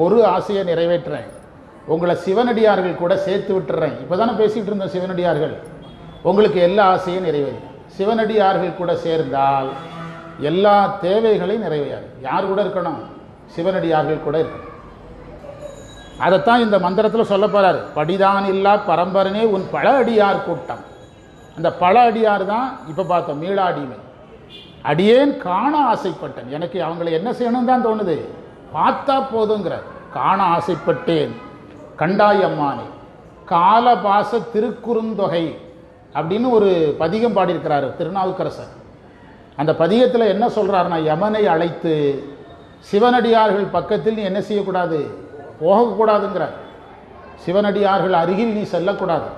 ஒரு ஆசையை நிறைவேற்றுறேன். உங்களை சிவனடியார்கள் கூட சேர்த்து விட்டுறேன். இப்போ தானே பேசிகிட்டு இருந்தோம் சிவனடியார்கள். உங்களுக்கு எல்லா ஆசையும் நிறைவேறும். சிவனடியார்கள் கூட சேர்ந்தால் எல்லா தேவைகளையும் நிறைவேறாது. யார் கூட இருக்கணும்? சிவனடியார்கள் கூட இருக்கணும். அதைத்தான் இந்த மந்திரத்தில் சொல்ல போறாரு. படிதான் இல்லா பரம்பரனே உன் பல அடியார் கூட்டம். அந்த பல அடியார் தான் இப்போ பார்த்தோம் மீளாடிமை. அடியேன் காண ஆசைப்பட்டேன். எனக்கு அவங்களை என்ன செய்யணும் தான் தோணுது. பார்த்தா போதுங்கிறார் காண ஆசைப்பட்டேன். கண்டாய் அம்மானே காலபாச திருக்குறுந்தொகை அப்படின்னு ஒரு பதிகம் பாடியிருக்கிறாரு திருநாவுக்கரசர். அந்த பதிகத்தில் என்ன சொல்கிறாருன்னா யமனை அழைத்து சிவனடியார்கள் பக்கத்தில் நீ என்ன செய்யக்கூடாது? போகக்கூடாதுங்கிறார். சிவனடியார்கள் அருகில் நீ செல்லக்கூடாது.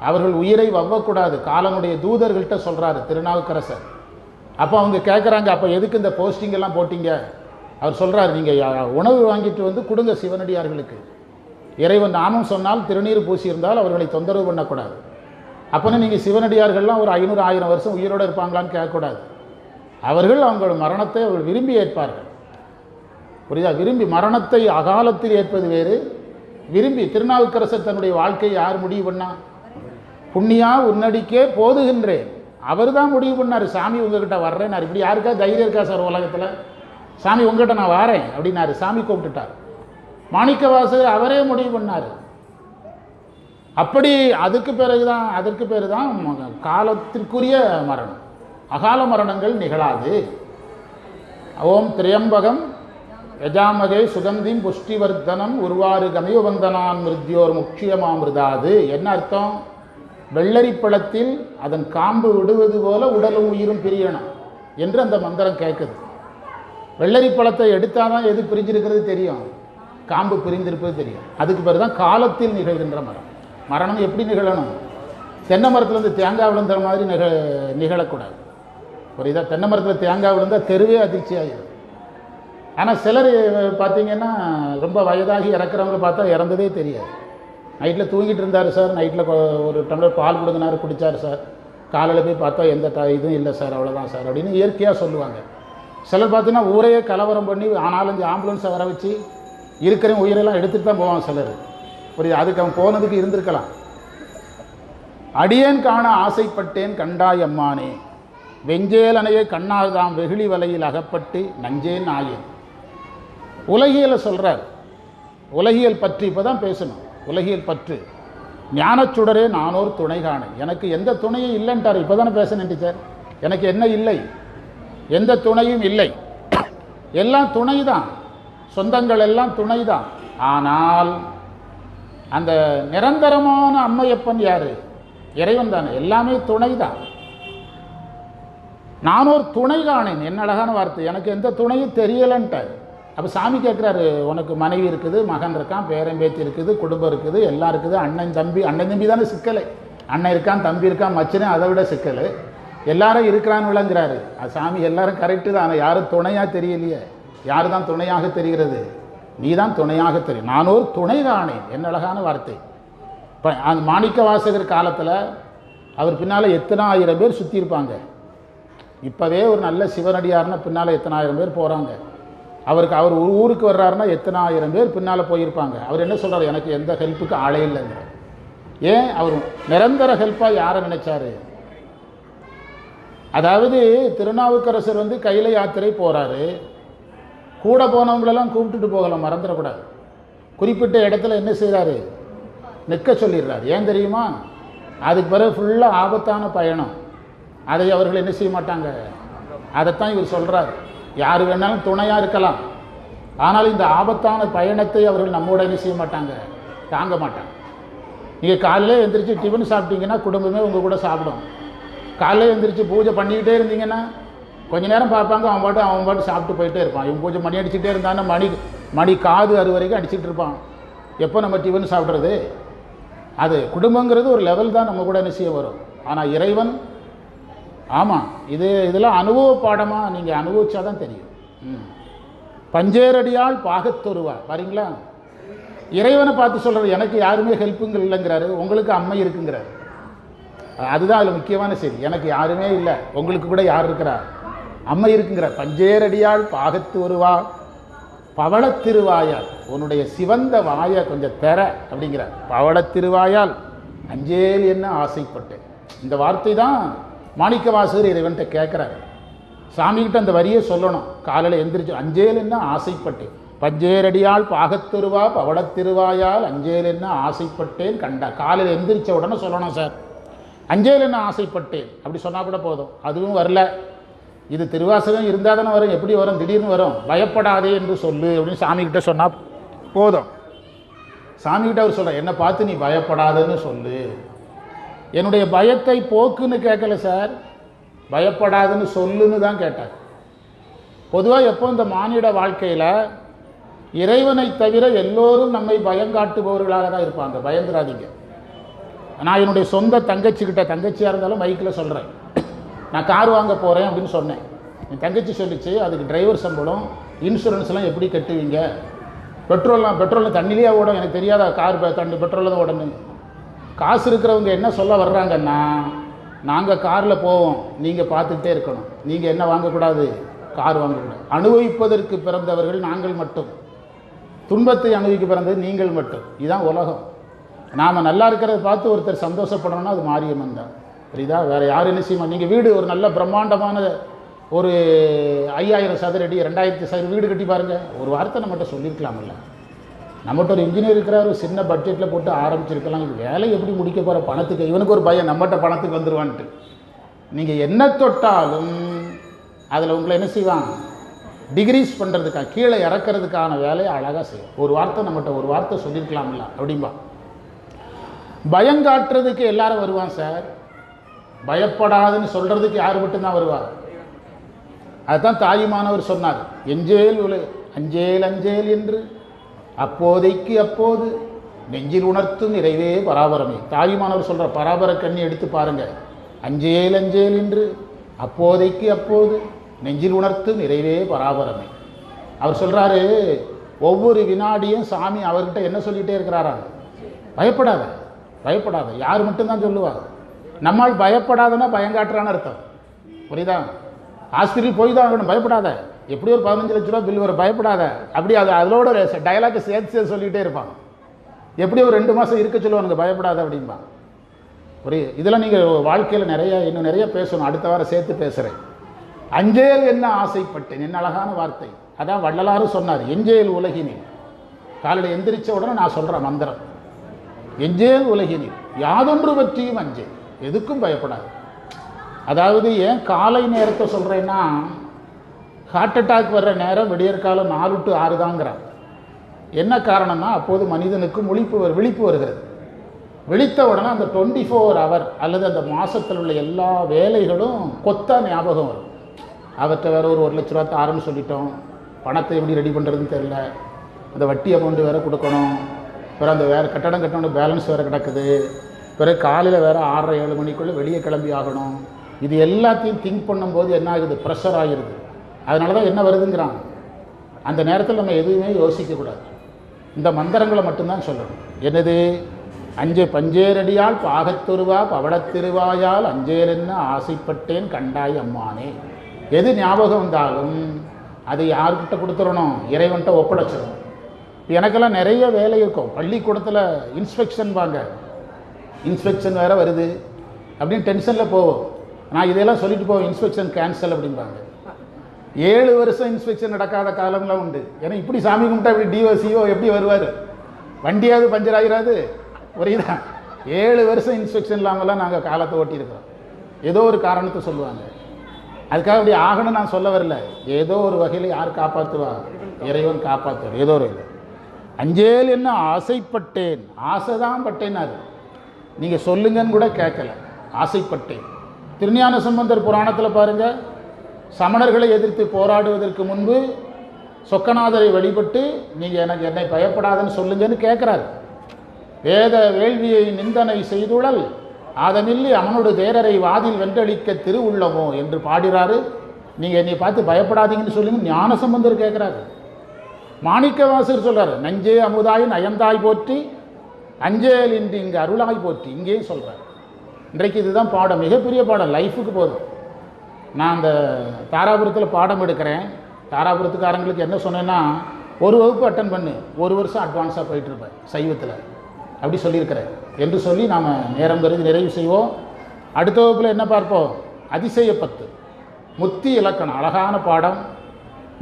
அவர்கள் உயிரை வவ்வக்கூடாது. காலனுடைய தூதர்கள்ட்ட சொல்கிறாரு திருநாவுக்கரசர். அப்போ அவங்க கேட்குறாங்க அப்போ எதுக்கு இந்த போஸ்டிங் எல்லாம் அவர் சொல்கிறார் நீங்கள் உணவு வாங்கிட்டு வந்து கொடுங்க சிவனடியார்களுக்கு. இறைவன் நாமும் சொன்னால் திருநீர் பூசியிருந்தால் அவர்களை தொந்தரவு பண்ணக்கூடாது. அப்போனா நீங்கள் சிவனடியார்கள்லாம் ஒரு ஐநூறு ஆயிரம் வருஷம் உயிரோடு இருப்பாங்களான்னு கேட்கக்கூடாது. அவர்கள் அவங்களோட மரணத்தை அவர்கள் விரும்பி ஏற்பார்கள். புரியுதா? விரும்பி மரணத்தை அகாலத்தில் ஏற்பது வேறு. விரும்பி திருநாவுக்கரசர் தன்னுடைய வாழ்க்கையை யார் முடிவு பண்ணா? புண்ணியா உன்னடிக்கே போதுகின்றேன். அவர் தான் முடிவு பண்ணார். சாமி உங்ககிட்ட வர்றேன்னார். இப்படி யாருக்கா தைரியம் இருக்கா சார் உலகத்தில்? சாமி உங்ககிட்ட நான் வாரேன் அப்படின்னாரு. சாமி கூப்பிட்டுட்டார். மாணிக்கவாசகர் அவரே முடிவு பண்ணார். அப்படி அதுக்கு பிறகுதான் அதற்கு பேர் தான் காலத்திற்குரிய மரணம். அகால மரணங்கள் நிகழாது. ஓம் திரியம்பகம். யஜாமகை சுகந்திம் புஷ்டிவர்தனம். உருவாறு கமயவந்தனான் மிருத்யோர் முக்கியமாமிருதாது என்ன அர்த்தம்? வெள்ளரிப்பழத்தில் அதன் காம்பு விடுவது போல உடலும் உயிரும் பிரியணும் என்று அந்த மந்திரம் கேட்குது. வெள்ளரிப்பழத்தை எடுத்தால் தான் எது பிரிஞ்சிருக்கிறது தெரியும்? காம்பு பிரிந்திருப்பது தெரியும். அதுக்கு பிறகு தான் காலத்தில் நிகழ்கின்ற மரம். மரணம் எப்படி நிகழணும்? தென்னை மரத்துலேருந்து தேங்காய் விழுந்த மாதிரி நிக நிகழக்கூடாது. புரியுதா? தென்னை மரத்தில் தேங்காய் விழுந்தால் தெருவே அதிர்ச்சி ஆகிடும் ஆனால் சிலர் பார்த்தீங்கன்னா ரொம்ப வயதாகி இறக்குறவங்க பார்த்தா இறந்ததே தெரியாது. நைட்டில் தூங்கிட்டு இருந்தார் சார். நைட்டில் ஒரு டம்ளர் பால் கொடுங்கினார் குடித்தார் சார். காலையில் போய் பார்த்தா எந்த இதுவும் இல்லை சார். அவ்வளோதான் சார் அப்படின்னு இயற்கையாக சொல்லுவாங்க. சிலர் பார்த்தீங்கன்னா ஊரையே கலவரம் பண்ணி நாலஞ்சு ஆம்புலன்ஸை வர வச்சு இருக்கிற உயிரெல்லாம் எடுத்துகிட்டு தான் போவான் சிலர். புரியுது அதுக்கு அவன் போனதுக்கு இருந்திருக்கலாம். அடியேன் காண ஆசைப்பட்டேன் கண்டாய் அம்மானே. வெஞ்சேலனையை கண்ணாதாம் வெகுளி வலையில் அகப்பட்டு நஞ்சேன் ஆயேன். உலகியலை சொல்கிறார் உலகியல் பற்றி இப்போ தான் பேசணும். உலகியல் பற்று. ஞானச்சுடரே நானோர் துணை காணேன் எனக்கு எந்த துணையும் இல்லைன்ட்டார். இப்போ தானே பேசணும் டீச்சர். எனக்கு என்ன இல்லை? எந்த துணையும் இல்லை. எல்லாம் துணை தான் சொந்தங்கள் எல்லாம் துணை தான் ஆனால் அந்த நிரந்தரமான அம்மையப்பன் யாரு? இறைவன் தானே. எல்லாமே துணை தான் நான் ஒரு துணை காணேன் என்ன அழகான வார்த்தை. எனக்கு எந்த துணையும் தெரியலன்ட்டார். அப்போ சாமி கேட்குறாரு உனக்கு மனைவி இருக்குது மகன் இருக்கான் பேரன் பேத்தி இருக்குது குடும்பம் இருக்குது எல்லாம் இருக்குது. அண்ணன் தம்பி. அண்ணன் தம்பி தானே சிக்கலை. அண்ணன் இருக்கான் தம்பி இருக்கான் மச்சனே அதை விட சிக்கல். எல்லாரும் இருக்கிறான்னு விளங்குறாரு அது சாமி எல்லாரும் கரெக்டு தான். ஆனால் யாரும் துணையாக தெரியலையே. யார் தான் துணையாக தெரிகிறது? நீ தான் துணையாக தெரியும் நான் ஒரு துணை தானே என்ன அழகான வார்த்தை. இப்போ அந்த மாணிக்க வாசகர் காலத்தில் அவர் பின்னால் எத்தனை ஆயிரம் பேர் சுற்றி இருப்பாங்க. இப்போவே ஒரு நல்ல சிவனடியார்னா பின்னால் எத்தனை ஆயிரம் பேர் போகிறாங்க அவருக்கு அவர் ஒரு ஊருக்கு வர்றாருன்னா எத்தனை ஆயிரம் பேர் பின்னால் போயிருப்பாங்க. அவர் என்ன சொல்கிறார் எனக்கு எந்த ஹெல்ப்புக்கு ஆளே இல்லைங்க ஏன்? அவர் நிரந்தர ஹெல்ப்பாக யாரை நினைச்சாரு? அதாவது திருநாவுக்கரசர் வந்து கையில யாத்திரை போறாரு. கூட போனவங்களெல்லாம் கூப்பிட்டுட்டு போகலாம் மறந்துடக்கூடாது. குறிப்பிட்ட இடத்துல என்ன செய்கிறாரு நிற்க சொல்லிடுறாரு. ஏன் தெரியுமா? அதுக்கு பிறகு ஃபுல்லாக ஆபத்தான பயணம். அதை அவர்கள் என்ன செய்ய மாட்டாங்க? அதைத்தான் இவர் சொல்கிறார் யார் வேணாலும் துணையாக இருக்கலாம். ஆனால் இந்த ஆபத்தான பயணத்தை அவர்கள் நம்மோட என்ன செய்ய மாட்டாங்க? தாங்க மாட்டாங்க. நீங்கள் காலையில் எழுந்திரிச்சு டிஃபன் சாப்பிட்டீங்கன்னா குடும்பமே உங்கள் கூட சாப்பிடும். காலையில் எழுந்திரிச்சு பூஜை பண்ணிக்கிட்டே இருந்தீங்கன்னா கொஞ்ச நேரம் பார்ப்பாங்க அவன் பாட்டு அவன் பாட்டு சாப்பிட்டு போயிட்டே இருப்பான். இவன் பூஜை மணி அடிச்சுட்டே இருந்தான்னா மணி மணி காது அறு வரைக்கும் அடிச்சுட்டு இருப்பான். எப்போ நம்ம டிஃபன் சாப்பிட்றது? அது குடும்பங்கிறது ஒரு லெவல் தான் நம்ம கூட நிச்சயம் வரும். ஆனால் இறைவன் ஆமாம் இது இதெல்லாம் அனுபவ பாடமாக நீங்கள் அனுபவிச்சா தான் தெரியும். ம். பஞ்சேரடியால் பாகத்தொருவா. பாருங்களா இறைவனை பார்த்து சொல்கிறார் எனக்கு யாருமே ஹெல்ப்புங்க இல்லைங்கிறாரு உங்களுக்கு அம்மை இருக்குங்கிறாரு. அதுதான் அதில் முக்கியமான செய்தி. எனக்கு யாருமே இல்லை. உங்களுக்கு கூட யார் இருக்கிறா? அம்மை இருக்குங்கிற பஞ்சேரடியால் பாகத்து வருவா பவளத்திருவாயால் உன்னுடைய சிவந்த வாயை கொஞ்சம் தர அப்படிங்கிறார். பவளத்திருவாயால் அஞ்சேல் என்ன ஆசைப்பட்டேன். இந்த வார்த்தை தான் மாணிக்க வாசகர் இறைவன்கிட்ட கேட்குறாரு. சாமிகிட்ட அந்த வரியை சொல்லணும். காலையில் எந்திரிச்சு அஞ்சேல் என்ன ஆசைப்பட்டேன்? பஞ்சேரடியால் பாகத்திருவா பவளத்திருவாயால் அஞ்சேல் என்ன ஆசைப்பட்டேன்? கண்டா. காலையில் எந்திரிச்ச உடனே சொல்லணும் சார். அஞ்சேல் நான் ஆசைப்பட்டேன். அப்படி சொன்னால் கூட போதும். அதுவும் வரல. இது திருவாசகம் இருந்தால் தானே வரும். எப்படி வரும்? திடீர்னு வரும். பயப்படாதே என்று சொல்லு அப்படின்னு சாமிக்கிட்ட சொன்னால் போதும். சாமிக்கிட்ட அவர் சொல்கிறார் என்னை பார்த்து நீ பயப்படாதன்னு சொல்லு. என்னுடைய பயத்தை போக்குன்னு கேட்கல சார். பயப்படாதுன்னு சொல்லுன்னு தான் கேட்டார். பொதுவாக எப்போ இந்த மானிட வாழ்க்கையில் இறைவனை தவிர எல்லோரும் நம்மை பயங்காட்டுபவர்களாக தான் இருப்பாங்க. பயந்துராதீங்க. நான் என்னுடைய சொந்த தங்கச்சிக்கிட்ட தங்கச்சியாக இருந்தாலும் மைக்கில் சொல்கிறேன் நான் கார் வாங்க போகிறேன் அப்படின்னு சொன்னேன். என் தங்கச்சி சொல்லிச்சு அதுக்கு டிரைவர் சம்பளம் இன்சூரன்ஸ்லாம் எப்படி கட்டுவீங்க? பெட்ரோல்லாம் பெட்ரோலில் தண்ணிலேயே ஓடும் எனக்கு தெரியாத? கார் தண்ணி பெட்ரோலில் தான் ஓடணும் காசு இருக்கிறவங்க என்ன சொல்ல வர்றாங்கன்னா நாங்கள் காரில் போவோம் நீங்கள் பார்த்துக்கிட்டே இருக்கணும். நீங்கள் என்ன வாங்கக்கூடாது? கார் வாங்கக்கூடாது. அனுபவிப்பதற்கு பிறந்தவர்கள் நாங்கள் மட்டும். துன்பத்தை அனுபவிக்க பிறந்தது நீங்கள் மட்டும். இதுதான் உலகம். நாம் நல்லா இருக்கிறத பார்த்து ஒருத்தர் சந்தோஷப்படணும்னா அது மாரியம்மன் தான். புரியுதா? வேறு யாரும் என்ன செய்யுமா நீங்கள் வீடு ஒரு நல்ல பிரம்மாண்டமான ஒரு ஐயாயிரம் சதுரடி ரெண்டாயிரத்தி சதுர வீடு கட்டி பாருங்கள் ஒரு வார்த்தை நம்மகிட்ட சொல்லியிருக்கலாம்ல நம்மகிட்ட ஒரு இன்ஜினியர் இருக்கிறார் ஒரு சின்ன பட்ஜெட்டில் போட்டு ஆரம்பிச்சிருக்கலாம். இது வேலை எப்படி முடிக்க போகிற பணத்துக்கு? இவனுக்கு ஒரு பயம் நம்மகிட்ட பணத்துக்கு வந்துடுவான்ட்டு நீங்கள் என்ன தொட்டாலும் அதில் உங்களை என்ன செய்வான் டிகிரீஸ் பண்ணுறதுக்காக கீழே இறக்கிறதுக்கான வேலையை அழகாக செய்யும் ஒரு வார்த்தை நம்மகிட்ட ஒரு வார்த்தை சொல்லியிருக்கலாம்ல அப்படிம்பா. பயங்காட்டுறதுக்கு எல்லாரும் வருவான் சார். பயப்படாதுன்னு சொல்கிறதுக்கு யார் மட்டும்தான் வருவார் அதுதான் தாயுமானவர் சொன்னார். எஞ்சேல் உல அஞ்சேல் அஞ்சேல் என்று. அப்போதைக்கு அப்போது நெஞ்சில் உணர்த்தும் நிறைவே பராபரமே. தாயுமானவர் சொல்கிற பராபர கண்ணி எடுத்து பாருங்க. அஞ்சேல் அஞ்சேல் என்று. அப்போதைக்கு அப்போது நெஞ்சில் உணர்த்தும் நிறைவே பராபரமே. அவர் சொல்கிறாரு ஒவ்வொரு வினாடியும் சாமி அவர்கிட்ட என்ன சொல்லிகிட்டே இருக்கிறாராம்? பயப்படாத. பயப்படாத. யார் மட்டும்தான் சொல்லுவாள் நம்மால் பயப்படாதன்னா பயங்காட்டுறான்னு அர்த்தம். புரியுதா? ஆஸ்பத்திரி போய் தான் ஆகணும். பயப்படாத. எப்படி ஒரு பதினஞ்சு லட்ச ரூபா பில் வரும். பயப்படாத. அப்படி அது அதோட டயலாக் சேர்த்து சேர்த்து சொல்லிகிட்டே இருப்பாங்க எப்படி ஒரு ரெண்டு மாதம் இருக்க சொல்லுவானுங்க பயப்படாத அப்படின்பா புரியுது இதெல்லாம் நீங்கள் வாழ்க்கையில் நிறைய இன்னும் நிறைய பேசணும். அடுத்த வாரம் சேர்த்து பேசுகிறேன் அஞ்சேல் என்ன ஆசைப்பட்டேன்? என்ன அழகான வார்த்தை. அதான் வள்ளலாரும் சொன்னார். எஞ்சேல் உலகினேன் காலையில் எந்திரிச்ச உடனே நான் சொல்கிறேன் மந்திரம். எஞ்சேல் உலகினில்? யாதொன்று பற்றியும் அஞ்சே. எதுக்கும் பயப்படாது. அதாவது ஏன் காலை நேரத்தை சொல்கிறேன்னா ஹார்ட் அட்டாக் வர்ற நேரம் விடியற்காலம் நாலு டு ஆறு தாங்கிறான். என்ன காரணம்னா அப்போது மனிதனுக்கு முழிப்பு விழிப்பு வருகிறது. விழித்த உடனே அந்த டுவெண்ட்டி ஃபோர் ஹவர் அல்லது அந்த மாதத்தில் உள்ள எல்லா வேலைகளும் கொத்தா ஞாபகம் வரும். அவற்றை வேற ஒரு ஒரு லட்ச ரூபா தாரன்னு சொல்லிட்டோம். பணத்தை எப்படி ரெடி பண்ணுறதுன்னு தெரில அந்த வட்டி அமௌண்ட்டு வேற கொடுக்கணும். பிறகு அந்த வேறு கட்டடம் கட்டணும் பேலன்ஸ் வேறு கிடக்குது. பிறகு காலையில் வேறு ஆறரை ஏழு மணிக்குள்ளே வெளியே கிளம்பி ஆகணும். இது எல்லாத்தையும் திங்க் பண்ணும்போது என்ன ஆகுது? ப்ரெஷர் ஆகிருது. அதனால தான் என்ன வருதுங்கிறாங்க அந்த நேரத்தில் நம்ம எதுவுமே யோசிக்கக்கூடாது இந்த மந்திரங்களை மட்டும்தான் சொல்லணும். என்னது? அஞ்சு பஞ்சேரடியால் பாகத்திருவா பவளத்திருவாயால் அஞ்சேலென்ன ஆசைப்பட்டேன் கண்டாய் அம்மானே. எது ஞாபகம் வந்தாலும் அது யார்கிட்ட கொடுத்துடணும்? இறைவன்கிட்ட ஒப்படைச்சிடணும். எனக்கெல்லாம் நிறைய வேலை இருக்கும். பள்ளிக்கூடத்தில் இன்ஸ்பெக்ஷன் வாங்க. இன்ஸ்பெக்ஷன் வேறு வருது. அப்படின்னு டென்ஷனில் போவோம். நான் இதெல்லாம் சொல்லிட்டு போவோம் இன்ஸ்பெக்ஷன் கேன்சல் அப்படிம்பாங்க. ஏழு வருஷம் இன்ஸ்பெக்ஷன் நடக்காத காலம்லாம் உண்டு. ஏன்னா இப்படி சாமி கும்பிட்டா இப்படி டிஓசிஓ எப்படி வருவார்? வண்டியாவது பஞ்சர் ஆகிராது புரியுதா? ஏழு வருஷம் இன்ஸ்பெக்ஷன் இல்லாமலாம் நாங்கள் காலத்தை ஓட்டியிருக்கிறோம். ஏதோ ஒரு காரணத்தை சொல்லுவாங்க. அதுக்காக அப்படி ஆகணும்னு நான் சொல்ல வரல. ஏதோ ஒரு வகையில் யார் காப்பாற்றுவா இறைவன் காப்பாற்றுவார் ஏதோ ஒரு வகையில். அஞ்சேல் என்ன? ஆசைப்பட்டேன். ஆசை தான் பட்டேன்னாரு நீங்கள் சொல்லுங்கன்னு கூட கேட்கல. ஆசைப்பட்டேன். திருஞான சம்பந்தர் புராணத்தில் பாருங்கள் சமணர்களை எதிர்த்து போராடுவதற்கு முன்பு சொக்கநாதரை வழிபட்டு நீங்கள் எனக்கு என்னை பயப்படாதன்னு சொல்லுங்கன்னு கேட்குறாரு. வேத வேள்வியை நிந்தனை செய்துழல் ஆதமில்லி அவனோட தேரரை வாதில் வென்றளிக்க திருவுள்ளமோ என்று பாடிறாரு. நீங்கள் என்னை பார்த்து பயப்படாதீங்கன்னு சொல்லுங்க ஞான சம்பந்தர் மாணிக்க வாசர் சொல்றாரு நஞ்சே அமுதாய் நயந்தாய் போற்றி அஞ்சேல் இன்று இங்கே அருளாய் போற்றி. இங்கேயும் சொல்கிறார் இன்றைக்கு இதுதான் பாடம் மிகப்பெரிய பாடம் லைஃபுக்கு போதும். நான் அந்த தாராபுரத்தில் பாடம் எடுக்கிறேன். தாராபுரத்துக்காரங்களுக்கு என்ன சொன்னேன்னா ஒரு வகுப்பு அட்டன் பண்ணு ஒரு வருஷம் அட்வான்ஸாக போயிட்டுருப்பேன் சைவத்தில். அப்படி சொல்லியிருக்கிறேன். என்று சொல்லி நாம் நேரம் கருதி நிறைவு செய்வோம். அடுத்த வகுப்பில் என்ன பார்ப்போம்? அதிசய பத்து முத்தி இலக்கணம் அழகான பாடம்.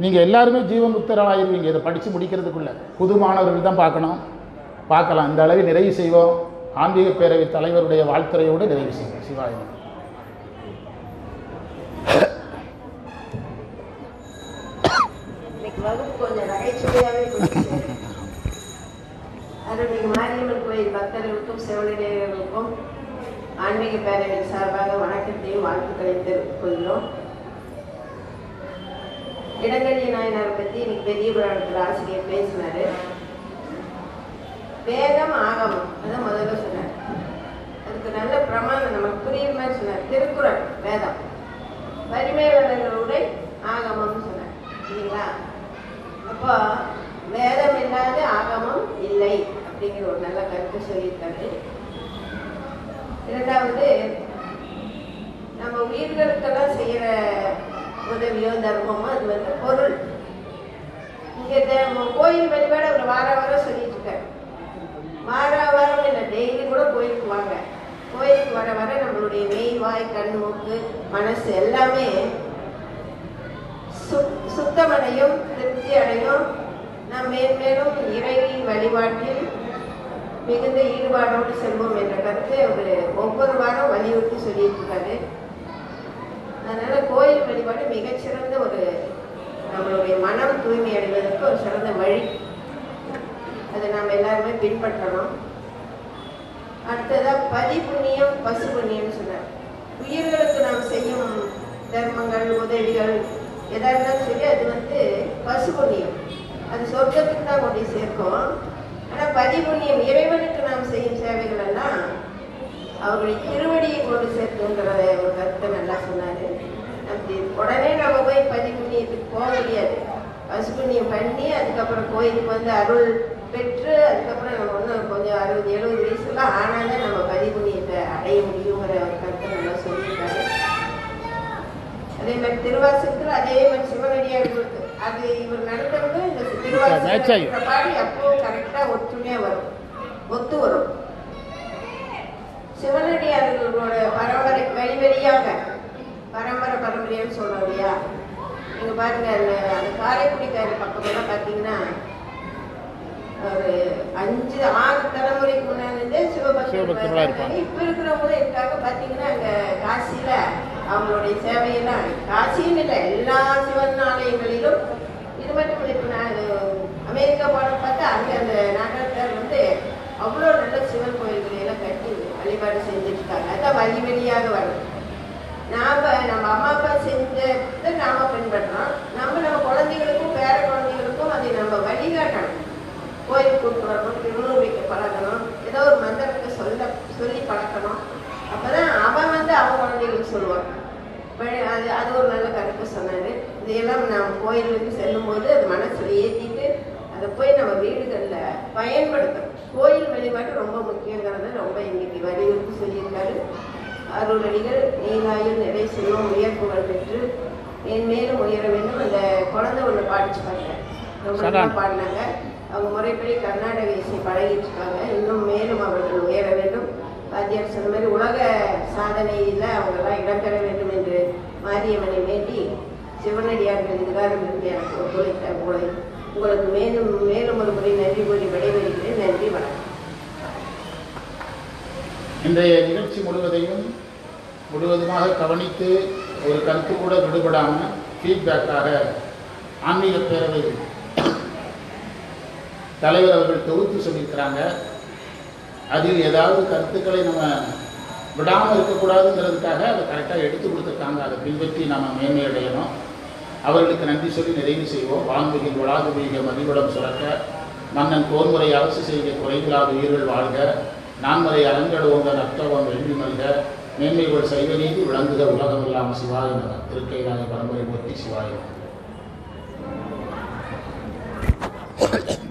நீங்கள் எல்லாருமே ஜீவமுத்தராயிருவீங்க இதை படித்து முடிக்கிறதுக்குள்ள. புது மாணவர்கள் தான் பார்க்கணும். பார்க்கலாம். இந்த அளவில் நிறைவு செய்வோம். ஆன்மீக பேரவை தலைவருடைய வாழ்த்துறையோடு நிறைவு செய்வோம். சிவாயம் கொஞ்சம் மாரியம்மன் கோயில் பக்தர்களுக்கும் ஆன்மீக பேரவையின் சார்பாக வணக்கத்தையும் வாழ்த்துக்களை தெரிவித்துக் கொள்கிறோம். இடங்கடி நாயனாரை பற்றி இன்னைக்கு பெரிய புராணத்தில் ஆசிரியர் பேசினாரு. வேதம் ஆகமம். அதான் முதல்ல சொன்னார். அதுக்கு நல்ல பிரமாணம் நமக்கு புரியுற மாதிரி சொன்னார். திருக்குறள் வேதம். வலிமை வளர்களுடைய ஆகமம்னு சொன்னார். இல்லைங்களா? அப்போ வேதம் இல்லாத ஆகமம் இல்லை அப்படிங்கிற ஒரு நல்ல கருத்து சொல்லியிருக்காரு. இரண்டாவது நம்ம உயிர்களுக்கெல்லாம் செய்யற உதவியோ தர்மமோ அது வந்து பொருள். இங்கே கோயில் வழிபாடு அவர் வார வாரம் சொல்லிட்டு இருக்காரு. வார வாரம் இல்லை டெய்லி கூட கோயிலுக்கு வாங்க. கோயிலுக்கு வர வர நம்மளுடைய மெய் வாய் கண் மூக்கு மனசு எல்லாமே சுத்- சுத்தமடையும் திருப்தி அடையும் நாம் மேன்மேலும் இறை வழிபாட்டில் மிகுந்த ஈடுபாடோடு செல்வோம் என்ற கருத்தை அவர் ஒவ்வொரு வாரம் வலியுறுத்தி சொல்லிட்டு இருக்காரு. அதனால கோயில் வழிபாடு மிகச்சிறந்த ஒரு நம்மளுடைய மனம் தூய்மை அடைவதற்கு ஒரு சிறந்த வழி. அதை நாம் எல்லாருமே பின்பற்றணும் அடுத்ததாக பதி புண்ணியம் பசு புண்ணியம்னு சொன்னார் உயிர்களுக்கு நாம் செய்யும் தர்மங்கள் உதவிகள் எதா இருந்தாலும் சரி அது வந்து பசு புண்ணியம் அது சொர்க்கத்துக்கு தான் கொண்டு சேர்க்கும். ஆனால் பதி புண்ணியம் இறைவனுக்கு நாம் செய்யும் சேவைகள் எல்லாம் அவருடைய திருவடியை கொண்டு சேர்த்துங்கிற ஒரு கருத்தை நல்லா சொன்னாரு. அப்படி உடனே நம்ம போய் பதி புண்ணியத்துக்கு போக முடியாது. பசு புண்ணியம் பண்ணி அதுக்கப்புறம் கோயிலுக்கு வந்து அருள் பெற்று அதுக்கப்புறம் நம்ம ஒன்றும் கொஞ்சம் அறுபது எழுபது வயசுலாம் ஆனாலும் நம்ம பதி புண்ணியத்தை அடைய முடியுங்கிற ஒரு கருத்தை நல்லா சொல்லியிருக்காரு. அதே மாதிரி திருவாசகத்தில் அதே மாதிரி சிவனடியார்களுக்கு அது இவர் நடத்துறது இந்த. திருவாசகம் பாடி அப்போ கரெக்டாக ஒற்றுமையாக வரும். ஒத்து வரும். சிவனடியார்களோட பரம்பரை வழி வழியாக பரம்பரை பரம்பரைன்னு சொல்றோம் இல்லையா நீங்க பாருங்க அந்த அந்த காரைக்குடிக்கார பக்கமெல்லாம் பார்த்தீங்கன்னா ஒரு அஞ்சு ஆறு தலைமுறைக்கு முன்னாடி சிவபக்தர்களா. இப்ப இருக்கிறவங்களும் இருக்காங்க பாத்தீங்கன்னா அங்க காசியில அவங்களுடைய சேவையெல்லாம் காசின்னு இல்லை எல்லா சிவன் ஆலயங்களிலும் இது மட்டும் இல்லை இப்ப நான் அமெரிக்கா போன பார்த்தா அங்க அந்த நகரத்தார் வந்து அவ்வளோ நல்ல சிவன் கோயில்களை எல்லாம் கட்டி ஏற்பாடு செஞ்சுருக்காங்க அதான் வழி வழியாக வரும். நாம் நம்ம அம்மா அப்பா செஞ்சதை நாம் பின்பற்றோம். நம்ம நம்ம குழந்தைகளுக்கும் பேர குழந்தைகளுக்கும் அதை நம்ம வழிகாட்டணும். கோயிலுக்கு கூட்டு வரணும் திருநூறு வைக்க பழகணும். ஏதோ ஒரு மந்திரத்தை சொல்ல சொல்லி பழக்கணும் அப்போ தான் அவன் வந்து அவன் குழந்தைகளுக்கு சொல்லுவான். அது அது ஒரு நல்ல கருத்து சொன்னார். இதையெல்லாம் நாம் கோயிலுக்கு செல்லும்போது அது மனசில் ஏற்றிட்டு அதை போய் நம்ம வீடுகளில் பயன்படுத்தணும். கோயில் வழிபாடு ரொம்ப முக்கியங்கிறத ரொம்ப இன்னைக்கு வலியுறுத்தி சொல்லியிருக்காரு. அருளடிகள் நீலாயில் நிறை செல்வம் உயர்ப்புகள் பெற்று என் மேலும் உயர வேண்டும். அந்த குழந்தை ஒன்று பாடிச்சு பார்த்தேன் ரொம்ப. பாடினாங்க. அவங்க முறைப்படி கர்நாடக இசை பழகிட்டு இருக்காங்க. இன்னும் மேலும் அவர்கள் உயர வேண்டும். வாத்தியார் சொன்ன மாதிரி உலக சாதனையில் அவங்கெல்லாம் இடம்பெற வேண்டும் என்று மாரியம்மனை வேண்டி சிவனடியார்கள் இதுகாரம் இருந்து எனக்கு ஒத்துழைத்த உங்களை உங்களுக்கு மேலும் மேலும் ஒரு முறை நன்றி கூறி விடைபெறுகிறேன். நன்றி வணக்கம். இன்றைய நிகழ்ச்சி முழுவதையும் முழுவதுமாக கவனித்து ஒரு கருத்து கூட விடுபடாமல் ஃபீட்பேக்காக ஆன்மீக பேரவை தலைவர் அவர்கள் தொகுத்து சொல்லியிருக்கிறாங்க. அதில் ஏதாவது கருத்துக்களை நம்ம விடாமல் இருக்கக்கூடாதுங்கிறதுக்காக அதை கரெக்டாக எடுத்து கொடுத்துருக்காங்க. அதை பின்பற்றி நம்ம மேன்மை அடையணும் அவர்களுக்கு நன்றி சொல்லி நிறைவு செய்வோம். வான்வெளியில் வளாது மிக மதிவிடம் சுரக்க மன்னன் கோன்முறை அரசு செய்த குறைவில்லாத உயிர்கள் வாழ்க நான்முறை அலங்கடுவோங்க நற்றவன் வெள்ளி மல்க மேன்மைகள் சைவ நீதி விளங்குக உலகம் இல்லாமல் சிவாய நகர் பரம்பரை மூர்த்தி சிவாய Thank